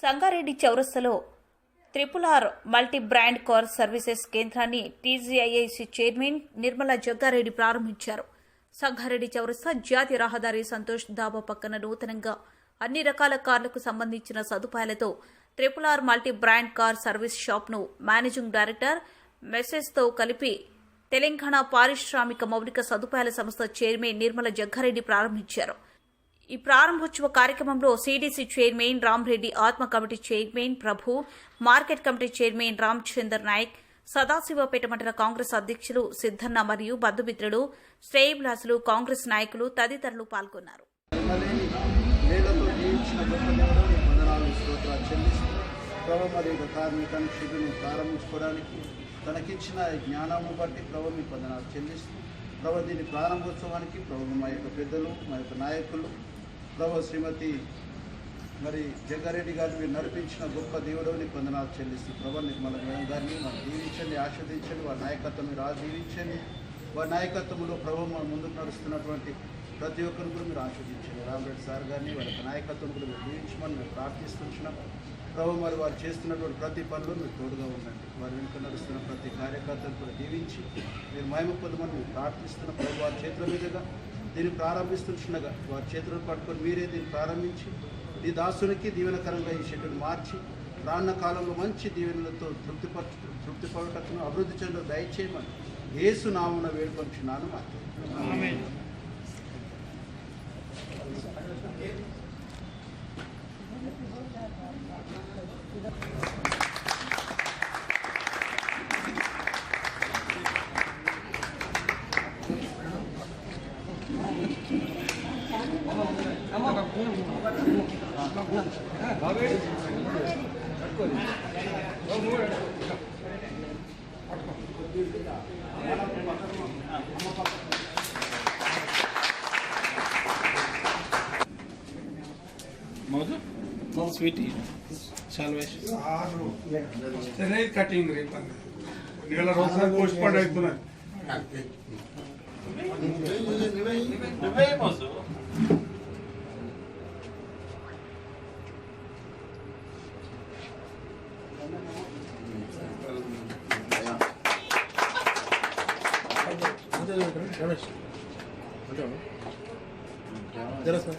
Sangareddy చౌరస్తలో triple R multi brand car services కేంద్రాన్ని TGIIC chairman Nirmala Jaggareddy ప్రారంభించారు. సంగారెడ్డి చౌరస్తా జాతీయ రహదారి సంతోష్ దాబా పక్కన నూతనంగా అన్ని రకాల కార్లకు సంబంధించిన సదుపాయాలతో triple R multi brand car service షాప్ను managing director మెసేజ్తో కలిపి తెలంగాణ పారిశ్రామిక మౌలిక సదుపాయాల సంస్థ చైర్మన్ నిర్మల జగ్గారెడ్డి ప్రారంభించారు. ఈ ప్రారంభోత్సవ కార్యక్రమంలో CDC chairman Ramreddy Atma committee chairman Prabhu market committee chairman Ramachandar Nayak Sadashivpet మండల కాంగ్రెస్ అధ్యక్షులు సిద్దన్న మరియు బంధుమిత్రులు శ్రేయభిలాసులు కాంగ్రెస్ నాయకులు తదితరులు పాల్గొన్నారు. ప్రభు మరి కార్మికాన్ని శిబిరం ప్రారంభించుకోవడానికి తనకిచ్చిన జ్ఞానము బట్టి ప్రభు మీ వందనాలు చెల్లిస్తూ ప్రభు దీని ప్రారంభోత్సవానికి ప్రభు మా యొక్క పెద్దలు మా యొక్క నాయకులు ప్రభు శ్రీమతి మరి జగ్గారెడ్డి గారు మీరు నడిపించిన గొప్ప దేవుడు నీకు వందనాలు చెల్లిస్తూ ప్రభా నిర్మల మేడం గారిని మనం దీవించండి ఆస్వాదించండి వారి నాయకత్వం మీరు ఆదీవించండి వారి నాయకత్వంలో ప్రభు మన ముందుకు నడుస్తున్నటువంటి ప్రతి ఒక్కరిని కూడా మీరు ఆస్వాదించండి రామరెడ్డి సార్ గారిని వారి నాయకత్వం కూడా మీరు దీవించమని మేము ప్రార్థిస్తున్నాం ప్రభు మరి వారు చేస్తున్నటువంటి ప్రతి పనులు మీరు తోడుగా ఉండండి. వారి వెనుక నడుస్తున్న ప్రతి కార్యకర్తను కూడా దీవించి మీరు మహిమ పొందమని మేము ప్రార్థిస్తున్న. ప్రభు వారి చేతుల మీదుగా దీన్ని ప్రారంభిస్తుండగా వారి చేతులను పట్టుకొని మీరే దీన్ని ప్రారంభించి ఈ దాసునికి దీవెనకరంగా ఈ షెడ్యూల్ మార్చి రాన్న కాలంలో మంచి దీవెనలతో తృప్తిపరచు తృప్తిపడటకును అభివృద్ధి చెందు దయచేయమని ఏసు నామున వేడుకొంచున్నాను ನಮ್ಮ ಸ್ವೀಟ್ ಶಾಲ್ವೇಶ್ ಚೆನ್ನಾಗಿ ಕಟಿಂಗ್ ರೀ ನೀವೆಲ್ಲ ರೋಸಾಗಿ ಪೋಸ್ಟ್ ಮಾಡಿ ಆಯ್ತು ಜರ ಸರ್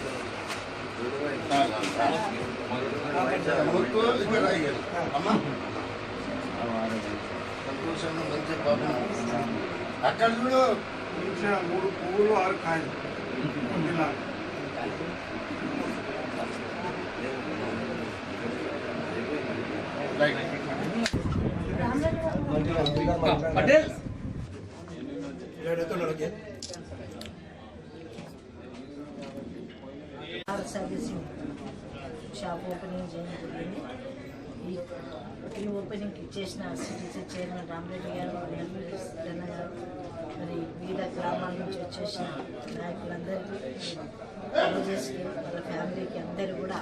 అక్కడ చూడు చూసిన మూడు పువ్వులు ఆరు కాయలు ఇలా. కార్ సర్వీసింగ్ షాప్ ఓపెనింగ్ చేయడం జరిగింది. ఈ ఓపెనింగ్ ఇచ్చేసిన సిటీసీ చైర్మన్ రామరెడ్డి గారు ఎల్వి గారు మరి వివిధ గ్రామాల నుంచి వచ్చేసిన నాయకులందరికీ రోజెస్కి వాళ్ళ ఫ్యామిలీకి అందరూ కూడా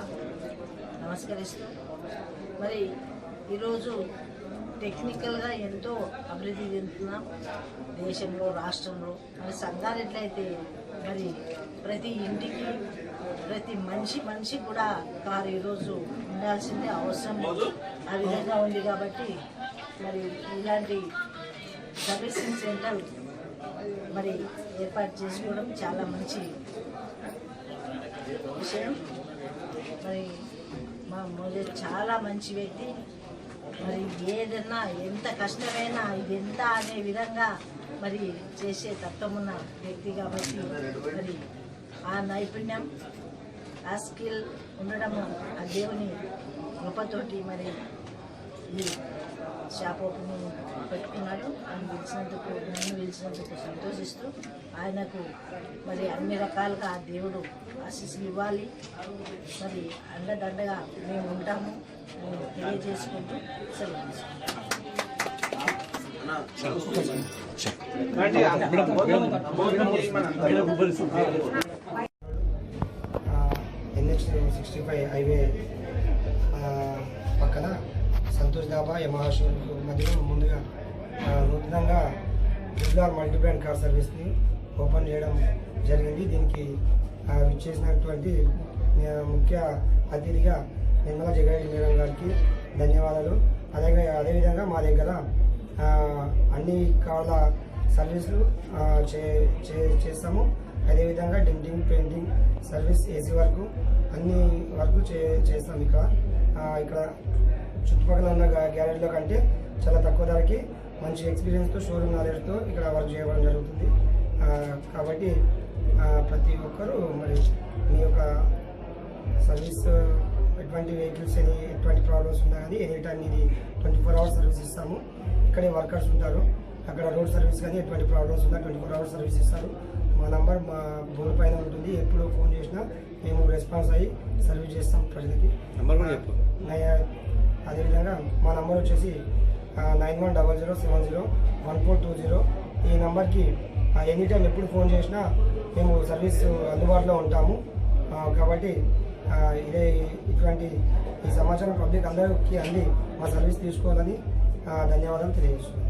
నమస్కరిస్తూ మరి ఈరోజు టెక్నికల్గా ఎంతో అభివృద్ధి చెందుతున్నాం దేశంలో రాష్ట్రంలో. మరి సంఘాలు ఎట్లయితే మరి ప్రతి ఇంటికి ప్రతి మనిషి మనిషి కూడా కారు ఈరోజు ఉండాల్సిందే అవసరం ఆ విధంగా ఉంది కాబట్టి మరి ఇలాంటి సర్వీసింగ్ సెంటర్ మరి ఏర్పాటు చేసుకోవడం చాలా మంచి విషయం. మరి మా మోజే చాలా మంచి వ్యక్తి. మరి ఏదన్నా ఎంత కష్టమైనా ఇది ఎంత అనే విధంగా మరి చేసే తత్వమున్న వ్యక్తి కాబట్టి మరి ఆ నైపుణ్యం ఆ స్కిల్ ఉండడము ఆ దేవుని కృపతోటి మరి ఈ షాప్ ఓపెనింగ్ పెట్టుకున్నాడు ఆయన పిలిచినందుకు నన్ను పిలిచినందుకు సంతోషిస్తూ ఆయనకు మరి అన్ని రకాలుగా ఆ దేవుడు ఆశీస్సులు ఇవ్వాలి. మరి అండదండగా మేము ఉంటాము అని తెలియజేసుకుంటూ సెలవు తీసుకుంటాం సిక్స్టీ ఫైవ్ హైవే పక్కన సంతోష్ దాబా యమహాషూర్ మధ్యలో ముందుగా నూతనంగా జిల్లార్ మల్టీబ్రాండ్ కార్ సర్వీస్ని ఓపెన్ చేయడం జరిగింది. దీనికి విచ్చేసినటువంటి ముఖ్య అతిథిగా నిర్మలా జగన్ మేడం గారికి ధన్యవాదాలు. అదే అదేవిధంగా మా దగ్గర అన్ని కార్ల సర్వీసులు చే చే- చేస్తాము. అదేవిధంగా డెంటింగ్ పెయింటింగ్ సర్వీస్ ఏసీ వరకు అన్ని వరకు చే చేస్తాం ఇక్కడ ఇక్కడ చుట్టుపక్కల ఉన్న గ్యారేజ్లో కంటే చాలా తక్కువ ధరకి మంచి ఎక్స్పీరియన్స్తో షోరూమ్ నాలెడ్జ్తో ఇక్కడ వర్క్ చేయడం జరుగుతుంది. కాబట్టి ప్రతి ఒక్కరూ మరి మీ యొక్క సర్వీస్ ఎటువంటి వెహికల్స్ అని ఎటువంటి ప్రాబ్లమ్స్ ఉన్నా కానీ ఎనీ టైం ఇది ట్వంటీ ఫోర్ అవర్స్ సర్వీస్ ఇస్తాము. ఇక్కడే వర్కర్స్ ఉంటారు. అక్కడ రోడ్ సర్వీస్ కానీ ఎటువంటి ప్రాబ్లమ్స్ ఉన్నా ట్వంటీ ఫోర్ అవర్స్ సర్వీస్ ఇస్తారు. మా నంబర్ మా బోర్డు పైన ఉంటుంది. ఎప్పుడు ఫోన్ చేసినా మేము రెస్పాన్స్ అయ్యి సర్వీస్ చేస్తాం ప్రజలకి. నంబర్ కూడా చెప్పు. అదేవిధంగా మా నంబర్ వచ్చేసి nine one double zero seven zero one four two zero. ఈ నెంబర్కి ఎనీ టైం ఎప్పుడు ఫోన్ చేసినా మేము సర్వీస్ అందుబాటులో ఉంటాము. కాబట్టి ఇదే ఇటువంటి ఈ సమాచారం పబ్లిక్ అందరికీ అంది మా సర్వీస్ తీసుకోవాలని ధన్యవాదాలు తెలియజేస్తున్నాను.